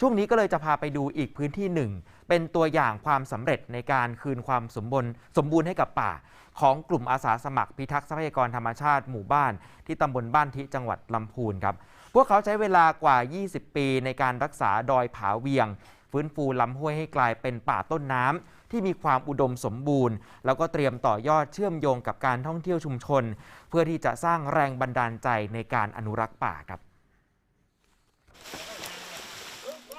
ช่วงนี้ก็เลยจะพาไปดูอีกพื้นที่หนึ่ง เป็นตัวอย่างความสำเร็จในการคืนความสมบูรณ์สมบูรณ์ให้กับป่า ของกลุ่มอาสาสมัครพิทักษ์ทรัพยากรธรรมชาติหมู่บ้าน ที่ตำบลบ้านทิจังหวัดลำพูนครับ พวกเขาใช้เวลากว่า 20 ปีในการรักษาดอยผาเวียง ฟื้นฟูลำห้วยให้กลายเป็นป่าต้นน้ำที่มีความอุดมสมบูรณ์ แล้วก็เตรียมต่อยอดเชื่อมโยงกับการท่องเที่ยวชุมชน เพื่อที่จะสร้างแรงบันดาลใจในการอนุรักษ์ป่าครับ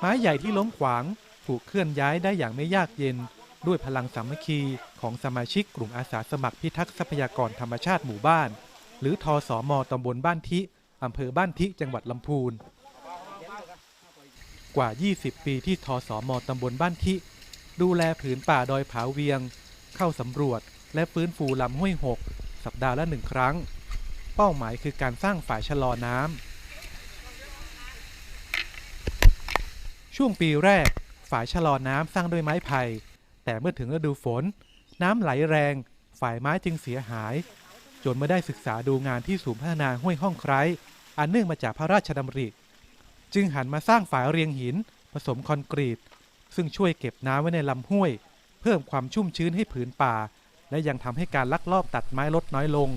ไม้ใหญ่ที่ล้มขวางถูกเคลื่อนย้ายได้อย่างไม่ยากเย็น ด้วยพลังสามัคคีของสมาชิกกลุ่มอาสาสมัครพิทักษ์ทรัพยากรธรรมชาติหมู่บ้าน หรือทอสอมอตำบลบ้านทิอำเภอบ้านทิจังหวัดลำพูน กว่า 20 ปีที่ทอสอมอตำบลบ้านทิดูแลผืนป่าดอยผาเวียง เข้าสำรวจและฟื้นฟูลำห้วยหก สัปดาห์ละหนึ่งครั้ง เป้าหมายคือการสร้างฝ่ายชะลอน้ำ ช่วงปีแรกฝ่ายชะลอน้ำสร้างด้วยไม้ไผ่ แต่เมื่อถึงฤดูฝน น้ำไหลแรงฝ่ายไม้จึงเสียหาย จนเมื่อได้ศึกษาดูงานที่ศูนย์พัฒนาห้วยห้องไคร้อันเนื่องมาจากพระราชดำริ จึงหันมาสร้างฝายเรียงหิน ผสมคอนกรีต ซึ่งช่วยเก็บน้ำไว้ในลำห้วย เพิ่มความชุ่มชื้นให้ผืนป่า และยังทำให้การลักลอบตัดไม้ลดน้อยลง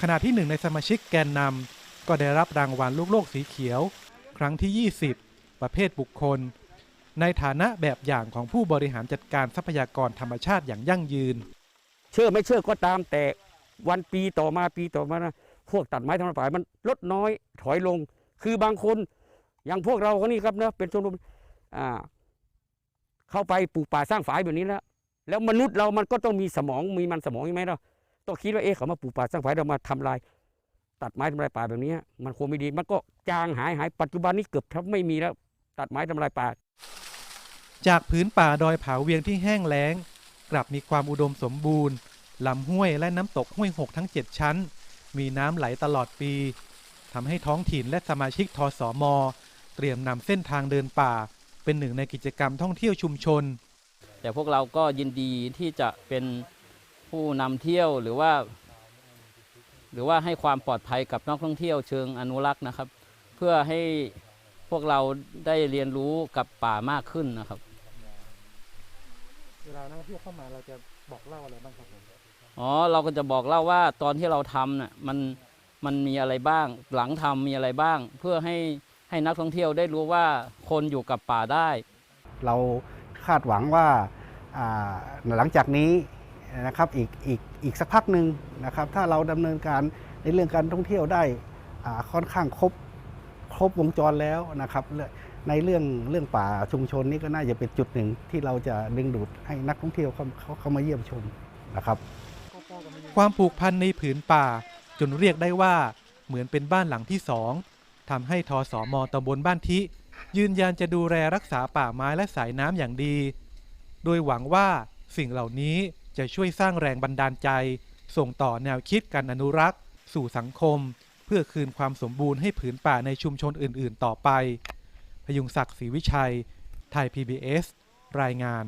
ขณะที่หนึ่งในสมาชิกแกนนำก็ได้รับรางวัลลูกโลกสีเขียว ครั้งที่ 20 ประเภทบุคคล ในฐานะแบบอย่างของผู้บริหารจัดการทรัพยากรธรรมชาติอย่างยั่งยืน เชื่อไม่เชื่อก็ตามแต่วันปีต่อมาปีต่อมานะพวกตัดไม้ทำลายป่ามันลดน้อยถอยลง คือบางคนอย่างพวกเราก็นี่ครับนะเป็นชมรมอ่าเข้าไปปลูกป่าสร้างฝายแบบนี้แล้วแล้วมนุษย์เรามันก็ต้องมีสมองมีมันสมองใช่ไหมเราต้องคิดว่าเอ๊ะเขามาปลูกป่าสร้างฝายเรามาทำลาย ตัดไม้ทำลายป่าแบบนี้มันคงไม่ดี มันก็จางหายหายปัจจุบันนี้เกือบแทบไม่มีแล้ว ตัดไม้ทำลายป่า จากผืนป่าดอยผาเวียงที่แห้งแล้ง กลับมีความอุดมสมบูรณ์ลำห้วยและน้ำตกห้วยหกทั้ง 7 ชั้น มีน้ำไหลตลอดปีทำให้ท้องถิ่นและสมาชิกทสม เตรียมนำเส้นทางเดินป่า เป็นหนึ่งในกิจกรรมท่องเที่ยวชุมชน แต่พวกเราก็ยินดีที่จะเป็นผู้นำเที่ยวหรือว่า หรือว่าให้ความปลอดภัยกับนักท่องเที่ยวเชิงอนุรักษ์นะครับ เพื่อให้พวกเราได้เรียนรู้กับป่ามากขึ้นนะครับ เวลานักท่องเที่ยวเข้ามาเราจะบอกเล่าอะไรบ้างครับผมอ๋อเราก็จะบอกเล่าว่าตอนที่เราทำน่ะมันมันมีอะไรบ้าง หลังทำมีอะไรบ้าง เพื่อให้ให้นักท่องเที่ยวได้รู้ว่าคนอยู่กับป่าได้ เราคาดหวังว่าอ่าหลังจากนี้ นะครับอีกอีกอีกสักพักหนึ่งนะครับถ้าเราดำเนินการในเรื่องการท่องเที่ยวได้ค่อนข้างครบครบวงจรแล้วนะครับในเรื่องเรื่องป่าชุมชนนี้ก็น่าจะเป็นจุดหนึ่งที่เราจะดึงดูดให้นักท่องเที่ยวเขาเขาเขามาเยี่ยมชมนะครับ ความผูกพันในผืนป่าจนเรียกได้ว่าเหมือนเป็นบ้านหลังที่สองทำให้ทอสอมอตำบลบ้านทิ ยืนยันจะดูแลรักษาป่าไม้และสายน้ำอย่างดี โดยหวังว่าสิ่งเหล่านี้ จะช่วยสร้างแรงบันดาลใจ ส่งต่อแนวคิดการอนุรักษ์ สู่สังคม เพื่อคืนความสมบูรณ์ให้ผืนป่าในชุมชนอื่น ๆ ต่อไป พยุงศักดิ์ศรีวิชัย ไทย PBS รายงาน